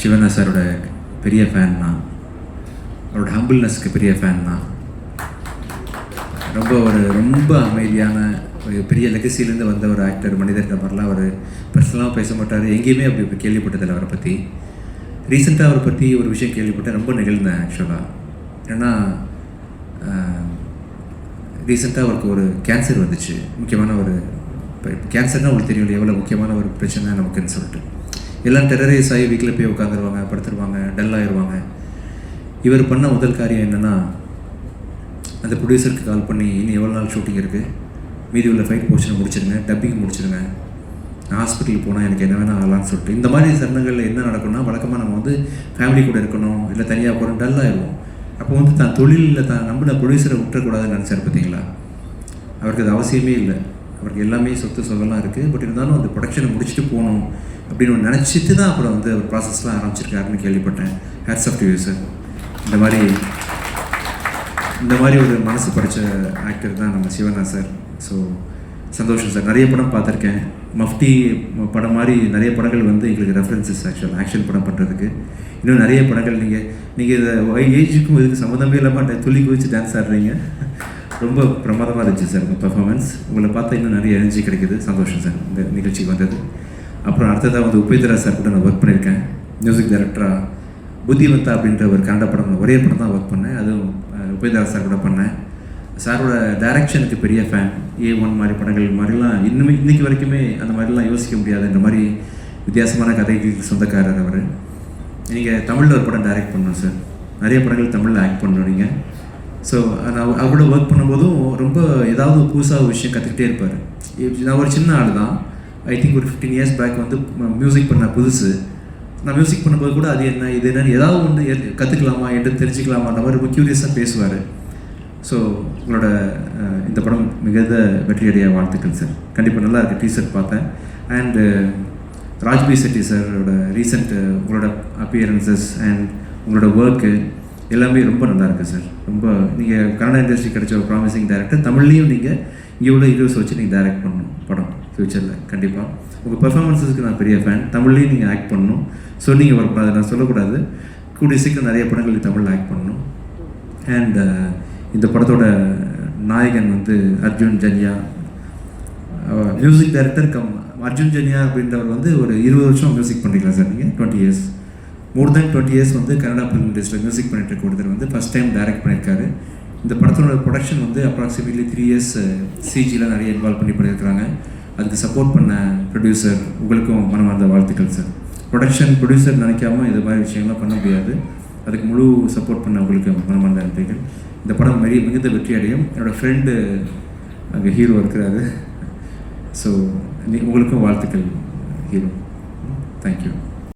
சிவனா சாரோட பெரிய ஃபேன் தான் அவரோட ஹம்பிள்னஸ்க்கு பெரிய ஃபேன் தான் ரொம்ப ஒரு ரொம்ப அமைதியான ஒரு பெரிய லெகசிலேருந்து வந்த ஒரு ஆக்டர் மனிதர்கிட்ட மாதிரிலாம் அவர் பர்சனலாக பேச மாட்டார். எங்கேயுமே அப்படி இப்படி கேள்விப்பட்டதில்லை அவரை பற்றி ரீசெண்டாக அவரை பற்றி ஒரு விஷயம் கேள்விப்பட்டேன். ரொம்ப நிகழ்ந்தேன் ஆக்சுவலாக ஏன்னா ரீசெண்டாக அவருக்கு ஒரு கேன்சர் வந்துச்சு. முக்கியமான ஒரு இப்போ கேன்சர்னால் உங்களுக்கு தெரியும் எவ்வளோ முக்கியமான ஒரு பிரச்சனை நமக்குன்னு சொல்லிட்டு. எல்லாம் டெரரைஸ் ஆகி வீட்டில் போய் உட்காந்துருவாங்க படுத்துருவாங்க டல் ஆயிடுவாங்க இவர் பண்ண முதல் காரியம் என்னென்னா அந்த ப்ரொடியூசருக்கு கால் பண்ணி இன்னும் எவ்வளோ நாள் ஷூட்டிங் இருக்குது மீதி உள்ள ஃபைட் போர்ஷனை முடிச்சிருங்க டப்பிங் முடிச்சிருங்க. ஹாஸ்பிட்டல் ஹாஸ்பிட்டலுக்கு போனால் எனக்கு என்ன வேணால் ஆகலான்னு சொல்லிட்டு. இந்த மாதிரி சரணங்களில் என்ன நடக்கும்னா வழக்கமாக நம்ம வந்து ஃபேமிலி கூட இருக்கணும் இல்லை தனியாக போகிறோம் டல் ஆயிடுவோம் அப்போ வந்து தான் தொழிலில் தான் நம்பின ப்ரொடியூசரை விட்டுறக்கூடாதுன்னு நினச்சார் பார்த்தீங்களா அவருக்கு அது அவசியமே இல்லை. அவருக்கு எல்லாமே சொத்து சொகலாம் இருக்குது பட் இருந்தாலும் அந்த ப்ரொடக்ஷனை முடிச்சுட்டு போகணும் அப்படின்னு ஒன்று நினச்சிட்டு தான் அப்புறம் வந்து அவர் ப்ராசஸ்லாம் ஆரம்பிச்சிருக்காருன்னு கேள்விப்பட்டேன். ஹேட்ஸ் ஆஃப் யூ சார் இந்த மாதிரி இந்த மாதிரி ஒரு மனசு படித்த ஆக்டர் தான் நம்ம சிவனா சார் ஸோ சந்தோஷம் சார் நிறைய படம் பார்த்துருக்கேன். மஃப்டி படம் மாதிரி நிறைய படங்கள் வந்து எங்களுக்கு ரெஃபரன்சஸ் ஆக்சுவல் ஆக்ஷன் படம் பண்ணுறதுக்கு இன்னும் நிறைய படங்கள் நீங்கள் நீங்கள் இதை ஏஜுக்கும் இதுக்கு சம்மந்தமே இல்லாமல் துள்ளி குதிச்சு டான்ஸ் ஆடுறீங்க. ரொம்ப பிரமாதமாக இருந்துச்சு சார் உங்கள் பர்ஃபார்மன்ஸ் உங்களை பார்த்தா இன்னும் நிறைய எனர்ஜி கிடைக்குது. சந்தோஷம் சார். இந்த நிகழ்ச்சிக்கு வந்தது. அப்புறம் அடுத்ததாக வந்து உபேந்திரா சார் கூட நான் ஒர்க் பண்ணியிருக்கேன். மியூசிக் டைரக்டராக புத்திவந்தா அப்படின்ற ஒரு கன்னட படம் ஒரே படம் தான் ஒர்க் பண்ணேன். அதுவும் உபேந்திரா சார் கூட பண்ணேன். சாரோட டைரக்ஷனுக்கு பெரிய ஃபேன் ஏ ஒன் மாதிரி படங்கள் மாதிரிலாம் இன்னுமே இன்றைக்கி வரைக்குமே அந்த மாதிரிலாம் யோசிக்க முடியாதுன்ற மாதிரி வித்தியாசமான கதைகளுக்கு சொந்தக்காரர் அவர். நீங்கள் தமிழில் ஒரு படம் டைரக்ட் பண்ணணும் சார் நிறைய படங்கள் தமிழில் ஆக்ட் பண்ணணும் நீங்கள் ஸோ நான் அவரோட ஒர்க் பண்ணும்போதும் ரொம்ப ஏதாவது புதுசாக ஒரு விஷயம் கற்றுக்கிட்டே இருப்பார். நான் ஒரு சின்ன ஆள் தான். ஐ திங்க் ஒரு ஃபிஃப்டீன் இயர்ஸ் பேக் வந்து மியூசிக் பண்ண புதுசு. நான் மியூசிக் பண்ணும்போது கூட அது என்ன இது என்னன்னு ஏதாவது ஒன்று கற்றுக்கலாமா என்று தெரிஞ்சுக்கலாமான்ற மாதிரி ரொம்ப க்யூரியஸாக பேசுவார். ஸோ உங்களோட இந்த படம் மிகுந்த வெற்றியடைய வாழ்த்துக்கள் சார் கண்டிப்பாக நல்லா இருக்குது டீசர் பார்த்தேன். அண்டு ராஜ்பி செட்டி சாரோட ரீசெண்ட் உங்களோட அப்பியரன்சஸ் அண்ட் உங்களோட ஒர்க்கு எல்லாமே ரொம்ப நல்லாயிருக்கு சார். ரொம்ப நீங்கள் கன்னட இண்டஸ்ட்ரி கிடைச்ச ஒரு ப்ராமிசிங் டேரக்டர் தமிழ்லேயும் நீங்கள் இங்கே உள்ள ஹீரோஸ் வச்சு நீங்கள் டைரக்ட் பண்ணணும் படம் ஃப்யூச்சரில் கண்டிப்பாக உங்கள் பெர்ஃபார்மன்ஸஸ்க்கு நான் பெரிய ஃபேன் தமிழ்லேயும் நீங்கள் ஆக்ட் பண்ணணும். சொன்னீங்க வரக்கூடாது நான் சொல்லக்கூடாது. கூடிய சீக்கிரம் நிறைய படங்கள் தமிழில் ஆக்ட் பண்ணணும். அண்ட் uh, இந்த படத்தோட நாயகன் வந்து Arjun Janya. Music director cum Arjun Janya அப்படின்றவர் வந்து ஒரு இருபது வருஷம் மியூசிக் பண்ணுறீங்களா சார் நீங்கள் twenty years more then twenty years வந்து கனடா ஃபிலிம் இண்டஸ்ட்ரியில் மியூசிக் பண்ணிட்டு இருக்க ஒருத்தர் வந்து ஃபஸ்ட் டைம் டைரக்ட் பண்ணியிருக்காரு இந்த படத்தோட ப்ரொடக்ஷன் வந்து அப்ராக்சிமேட்லி த்ரீ இயர்ஸ் சிஜியில் நிறைய இன்வால்வ் பண்ணி பண்ணியிருக்கிறாங்க அதுக்கு சப்போர்ட் பண்ண ப்ரொடியூசர் உங்களுக்கும் மனமார்ந்த வாழ்த்துக்கள் சார் ப்ரொடக்ஷன் ப்ரொடியூசர் நினைக்காம இது மாதிரி விஷயங்கள்லாம் பண்ண முடியாது. அதுக்கு முழு சப்போர்ட் பண்ண உங்களுக்கு மனமார்ந்த நன்றிகள். இந்த படம் மிக மிகுந்த வெற்றி அடையும். என்னோடய ஃப்ரெண்டு அங்கே ஹீரோ இருக்கிறாரு. ஸோ உங்களுக்கும் வாழ்த்துக்கள் ஹீரோ தேங்க்யூ